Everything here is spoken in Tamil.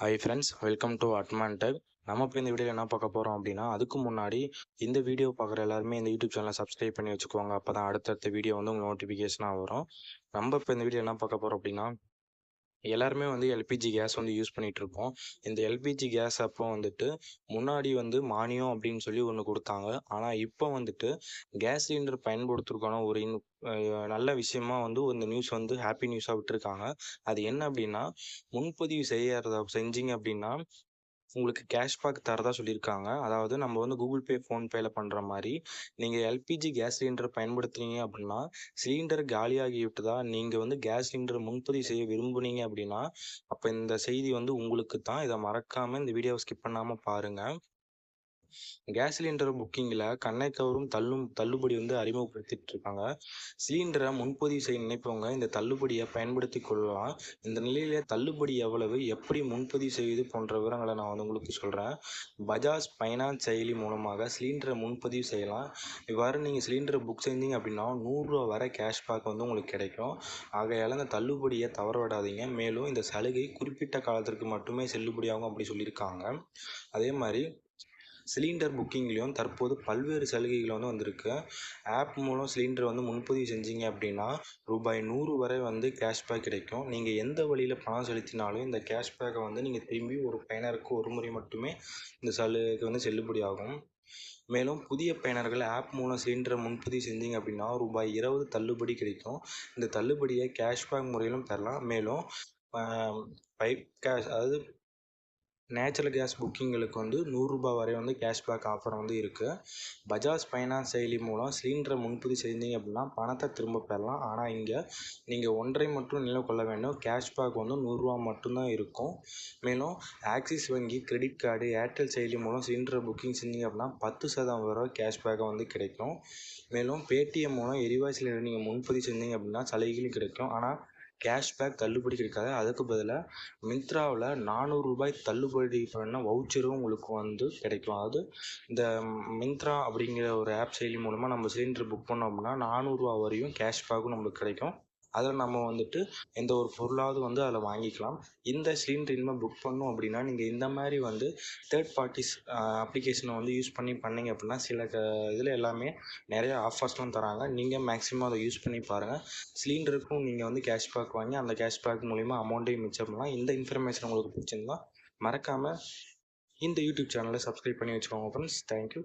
Hi friends welcome to Atman Tech நம்ம இப்போ இந்த வீடியோவில் என்ன பார்க்க போகிறோம் அப்படின்னா அதுக்கு முன்னாடி இந்த வீடியோ பார்க்குற எல்லாருமே இந்த யூடியூப் சேனலை சப்ஸ்கிரைப் பண்ணி வச்சுக்கோங்க. அப்போ தான் அடுத்தடுத்த வீடியோ வந்து உங்களுக்கு நோட்டிஃபிகேஷனாக வரும். நம்ம இப்போ இந்த வீடியோ என்ன பார்க்க போகிறோம் அப்படின்னா எல்லாருமே வந்து எல்பிஜி கேஸ் வந்து யூஸ் பண்ணிகிட்டு இருப்போம் இந்த எல்பிஜி கேஸ் அப்போ வந்துட்டு முன்னாடி வந்து மானியம் அப்படின்னு சொல்லி ஒன்று கொடுத்தாங்க. ஆனால் இப்போ வந்துட்டு கேஸ் சிலிண்டர் பயன்படுத்துறதுக்கான ஒரு இன் நல்ல விஷயமா வந்து இந்த நியூஸ் வந்து ஹாப்பி நியூஸாக விட்டுருக்காங்க. அது என்ன அப்படின்னா முன்பதிவு செய்யறத செஞ்சீங்க அப்படின்னா உங்களுக்கு கேஷ்பேக் தரதா சொல்லியிருக்காங்க. அதாவது நம்ம வந்து கூகுள் பே ஃபோன்பேல பண்ணுற மாதிரி நீங்கள் எல்பிஜி கேஸ் சிலிண்டர் பயன்படுத்துறீங்க அப்படின்னா சிலிண்டர் காலியாகி விட்டதா நீங்கள் வந்து கேஸ் சிலிண்டர் முன்பதிவு செய்ய விரும்புனீங்க அப்படின்னா அப்போ இந்த செய்தி வந்து உங்களுக்கு தான். இதை மறக்காமல் இந்த வீடியோவை ஸ்கிப் பண்ணாமல் பாருங்கள் கேஸ் சிலிண்டர் புக்கிங்கில் கண்ணை கவரும் தள்ளும் தள்ளுபடி வந்து அறிமுகப்படுத்திட்டு இருக்காங்க. சிலிண்டரை முன்பதிவு செய்ய நினைப்பவங்க இந்த தள்ளுபடியை பயன்படுத்தி கொள்ளலாம். இந்த நிலையில தள்ளுபடி எவ்வளவு எப்படி முன்பதிவு செய்வது போன்ற விவரங்களை நான் வந்து உங்களுக்கு சொல்கிறேன் பஜாஜ் ஃபைனான்ஸ் செயலி மூலமாக சிலிண்டரை முன்பதிவு செய்யலாம். இவ்வாறு நீங்கள் சிலிண்டரை புக் செஞ்சீங்க அப்படின்னா நூறுரூவா வரை கேஷ்பேக் வந்து உங்களுக்கு கிடைக்கும். ஆகையால் இந்த தள்ளுபடியை தவற விடாதீங்க மேலும் இந்த சலுகை குறிப்பிட்ட காலத்திற்கு மட்டுமே செல்லுபடியாகும் அப்படி சொல்லியிருக்காங்க. அதே மாதிரி சிலிண்டர் புக்கிங்லேயும் தற்போது பல்வேறு சலுகைகள் வந்து வந்திருக்கு. ஆப் மூலம் சிலிண்டர் வந்து முன்பதிவு செஞ்சீங்க அப்படின்னா ரூபாய் நூறு வரை வந்து கேஷ்பேக் கிடைக்கும். நீங்கள் எந்த வழியில் பணம் செலுத்தினாலும் இந்த கேஷ்பேக்கை வந்து நீங்கள் திரும்பி ஒரு பயனருக்கு ஒரு முறை மட்டுமே இந்த சலுகை வந்து செல்லுபடியாகும் மேலும் புதிய பயனர்கள் ஆப் மூலம் சிலிண்டரை முன்பதிவு செஞ்சீங்க அப்படின்னா ரூபாய் இருபது தள்ளுபடி கிடைக்கும். இந்த தள்ளுபடியை கேஷ்பேக் முறையிலும் பெறலாம். மேலும் பைப் கேஷ் அதாவது நேச்சுரல் கேஸ் புக்கிங்களுக்கு வந்து நூறுரூபா வரை வந்து கேஷ்பேக் ஆஃபர் வந்து இருக்குது பஜாஜ் ஃபைனான்ஸ் செயலி மூலம் சிலிண்டரை முன்பதிவு செஞ்சீங்க அப்படின்னா பணத்தை திரும்ப பெறலாம். ஆனால் இங்கே நீங்கள் ஒன்றை மட்டும் நினைவு கொள்ள வேண்டும். கேஷ்பேக் வந்து நூறுரூவா மட்டும்தான் இருக்கும். மேலும் ஆக்சிஸ் வங்கி கிரெடிட் கார்டு ஏர்டெல் செயலி மூலம் சிலிண்டரை புக்கிங் செஞ்சீங்க அப்படின்னா பத்து சதவீதம் வரை கேஷ்பேக்கை வந்து கிடைக்கும். மேலும் பேடிஎம் மூலம் எரிவாயு சிலிண்டர் நீங்கள் முன்பதிவு செஞ்சீங்க அப்படின்னா சலுகைகளும் கிடைக்கும். ஆனால் கேஷ்பேக் தள்ளுபடி கிடைக்காது. அதுக்கு பதிலாக மிந்த்ராவில் நானூறு ரூபாய் தள்ளுபடி பண்ண வவுச்சரும் உங்களுக்கு வந்து கிடைக்கும். அதாவது இந்த மிந்த்ரா அப்படிங்கிற ஒரு ஆப் செயலி மூலமாக நம்ம சிலிண்டர் புக் பண்ணோம் அப்படின்னா நானூறுரூவா வரையும் கேஷ்பேக்கும் நம்மளுக்கு கிடைக்கும். அதில் நம்ம வந்துட்டு எந்த ஒரு பொருளாவது வந்து அதில் வாங்கிக்கலாம். இந்த சிலிண்டர் இனிமேல் புக் பண்ணோம் அப்படின்னா நீங்கள் இந்த மாதிரி வந்து தேர்ட் பார்ட்டிஸ் அப்ளிகேஷனை வந்து யூஸ் பண்ணி பண்ணிங்க அப்படின்னா சில க இதில் எல்லாமே நிறைய ஆஃபர்ஸ்லாம் தராங்க. நீங்கள் மேக்ஸிமம் அதை யூஸ் பண்ணி பாருங்கள் சிலிண்டருக்கும் நீங்கள் வந்து கேஷ்பேக் வாங்கி அந்த கேஷ்பேக் மூலிமா அமௌண்ட்டையும் மிச்சம் பண்ணலாம். இந்த இன்ஃபர்மேஷன் உங்களுக்கு பிடிச்சிருந்தா மறக்காமல் இந்த யூடியூப் சேனலை சப்ஸ்கிரைப் பண்ணி வச்சுக்கோங்க ஃப்ரெண்ட்ஸ் தேங்க்யூ